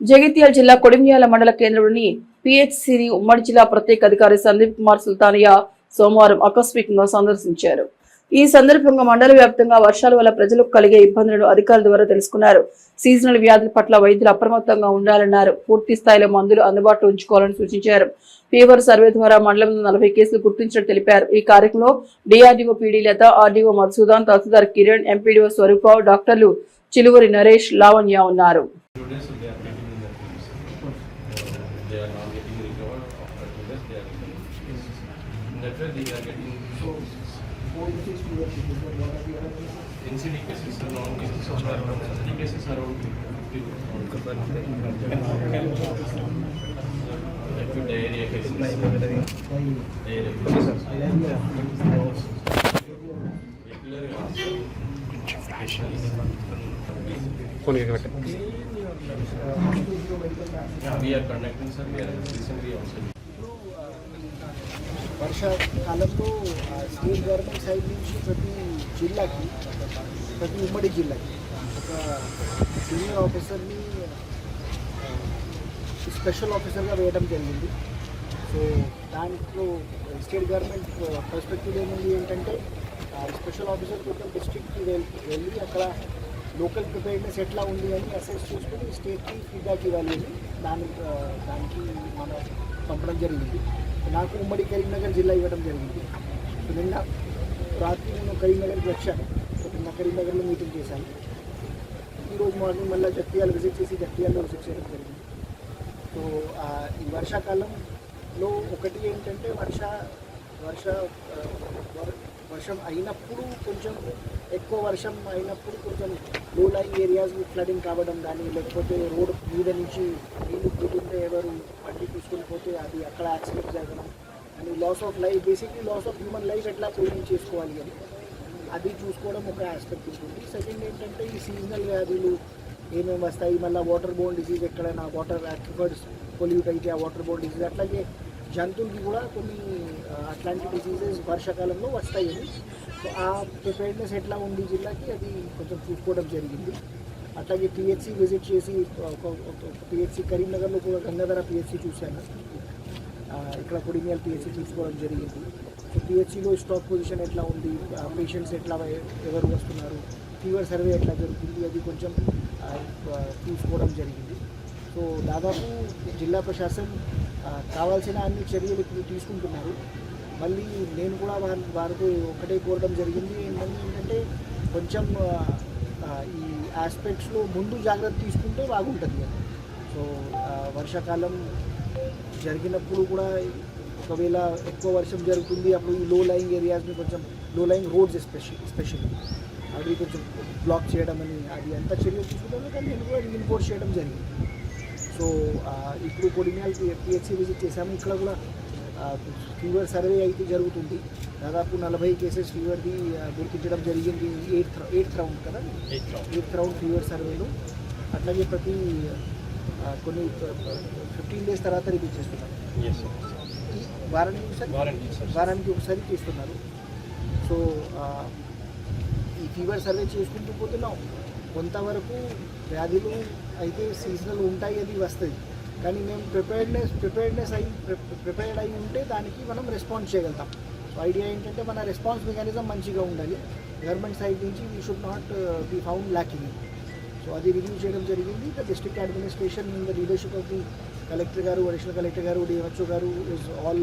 జగిత్యాల జిల్లా కొడిమ్యాల మండల కేంద్రంలోని పిహెచ్సిని ఉమ్మడి జిల్లా ప్రత్యేక అధికారి సందీప్ కుమార్ సుల్తానియా సోమవారం ఆకస్మికంగా సందర్శించారు. ఈ సందర్భంగా మండల వ్యాప్తంగా వర్షాల వల్ల ప్రజలకు కలిగే ఇబ్బందులను అధికారుల ద్వారా తెలుసుకున్నారు. సీజనల్ వ్యాధుల పట్ల వైద్యులు అప్రమత్తంగా ఉండాలన్నారు. పూర్తి స్థాయిలో మందులు అందుబాటులో ఉంచుకోవాలని సూచించారు. ఫీవర్ సర్వే ద్వారా మండలంలో నలభై కేసులు గుర్తించినట్టు తెలిపారు. ఈ కార్యక్రమంలో DRDO PD Lata RDO Madhusudan తహసీల్దార్ కిరణ్ ఎంపీడీఓ స్వరూప డాక్టర్లు చిలువరి నరేష్ లావణ్య ఉన్నారు. They are now getting recovered after two days they are recovering. In that way they are getting NCD cases are non cases are NCD cases are around fifty. Acute diarrhea cases. Diarrhea cases. Regularly Are recently also. వర్షాకాలంలో state government side నుంచి ప్రతి జిల్లాకి ప్రతి ఉమ్మడి జిల్లాకి ఒక senior ఆఫీసర్ని special ఆఫీసర్గా వేయడం జరిగింది. సో దాంట్లో స్టేట్ గవర్నమెంట్ పర్స్పెక్టివ్ ఏముంది ఏంటంటే స్పెషల్ ఆఫీసర్ కొంచెం డిస్ట్రిక్ట్కి వెళ్ళి అక్కడ లోకల్ ప్రిపేర్నెస్ ఎట్లా ఉంది అని అసెస్ చేసుకుని స్టేట్కి ఫీడ్బ్యాక్ ఇవ్వాలి అని దాని దానికి మనం పంపడం జరిగింది. నాకు ఉమ్మడి కరీంనగర్ జిల్లా ఇవ్వడం జరిగింది. నిన్న రాత్రి నేను కరీంనగర్కి వచ్చాను. నిన్న కరీంనగర్లో మీటింగ్ చేశాను. ఈరోజు మార్నింగ్ మళ్ళీ జట్టియాలు విజిట్ చేసి జట్టియాల్లో విజిట్ చేయడం జరిగింది. సో ఈ వర్షాకాలంలో ఒకటి ఏంటంటే వర్ష వర్ష వర్షం అయినప్పుడు కొంచెం ఎక్కువ వర్షం అయినప్పుడు కొంచెం లో లైన్ ఏరియాస్ ఫ్లడింగ్ కావడం కానీ లేకపోతే రోడ్ మీద నుంచి నీళ్ళు పోతుంటే ఎవరు బండి తీసుకుని పోతే అది అక్కడ యాక్సిడెంట్ జరగడం and loss of life basically loss of human life ఎట్లా ప్రివెంట్ చేసుకోవాలి అని. అది చూసుకోవడం ఒక ఆస్పెక్ట్ ఉంటుంది. సెకండ్ ఏంటంటే ఈ సీజనల్ వ్యాధులు ఏమేమి వస్తాయి? మళ్ళీ వాటర్ బోన్ డిసీజ్ ఎక్కడైనా వాటర్ యాక్టిఫర్డ్స్ పొల్యూట్ అయితే ఆ వాటర్ బోన్ డిసీజ్ అట్లాగే జంతువులకి కూడా కొన్ని అట్లాంటి డిసీజెస్ వర్షాకాలంలో వస్తాయి. సో ఆ ప్రిపేర్నెస్ ఎట్లా ఉంది జిల్లాకి అది కొంచెం చూసుకోవడం జరిగింది. అట్లాగే పిహెచ్సి విజిట్ చేసి పిహెచ్సి కరీంనగర్లో కూడా గంగాధర పిహెచ్సి చూశాను. ఇక్కడ కొడిమియాల్ పిహెచ్సి చూసుకోవడం జరిగింది. సో పిహెచ్సిలో స్టాక్ పొజిషన్ ఎట్లా ఉంది? పేషెంట్స్ ఎట్లా ఎవరు వస్తున్నారు? ఫీవర్ సర్వే ఎట్లా జరుగుతుంది? అది కొంచెం చూసుకోవడం జరిగింది. సో దాదాపు జిల్లా ప్రశాసనం కావాల్సిన అన్ని చర్యలు ఇప్పుడు తీసుకుంటున్నారు. మళ్ళీ నేను కూడా వారి వారికి ఒకటే కోరడం జరిగింది. ఏంటంటే ఏంటంటే కొంచెం ఈ ఆస్పెక్ట్స్లో ముందు జాగ్రత్త తీసుకుంటే బాగుంటుంది. అని సో వర్షాకాలం జరిగినప్పుడు కూడా ఒకవేళ ఎక్కువ వర్షం జరుగుతుంది అప్పుడు ఈ లో లైయింగ్ ఏరియాస్ని కొంచెం లో లైంగ్ రోడ్స్ ఎస్పెషల్ ఎస్పెషల్లీ అవి కొంచెం బ్లాక్ చేయడం అని అది అంతా చర్యలు తీసుకుంటాను కానీ నేను కూడా రీఇన్ఫోర్స్ చేయడం జరిగింది. సో ఇప్పుడు కొడిమియాల్ పిహెచ్సి విజిట్ చేశాము. ఇక్కడ కూడా ఫీవర్ సర్వే అయితే జరుగుతుంది. దాదాపు నలభై కేసెస్ ఫీవర్ది గుర్తించడం జరిగింది. ఎయిత్ ఎయిత్ రౌండ్ కదా? Eighth round. ఫీవర్ సర్వేలో. అట్లాగే ప్రతి కొన్ని ఫిఫ్టీన్ డేస్ తర్వాత రిపీట్ చేస్తున్నారు. వారానికి ఒకసారి. వారానికి ఒకసారి. చేస్తున్నారు. సో ఈ ఫీవర్ సర్వే చేసుకుంటూ పోతున్నాం. కొంతవరకు వ్యాధులు అయితే సీజనల్ ఉంటాయి అది వస్తుంది. కానీ మేము ప్రిపేర్డ్నెస్ ప్రిపేర్డ్నెస్ అయి ప్రిపేర్డ్ అయి ఉంటే దానికి మనం రెస్పాన్స్ చేయగలుగుతాం. సో ఐడియా ఏంటంటే మన రెస్పాన్స్ మెకానిజం మంచిగా ఉండాలి. గవర్నమెంట్ సైడ్ నుంచి we should not be found lacking so అది రివ్యూ చేయడం జరిగింది. The district administration the leadership of the collector గారు అడిషనల్ కలెక్టర్ గారు డిఎంహెచ్ఓ గారు is all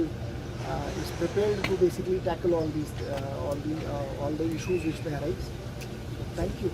is prepared to basically tackle all these uh, all the uh, all the issues which may arise. Thank you.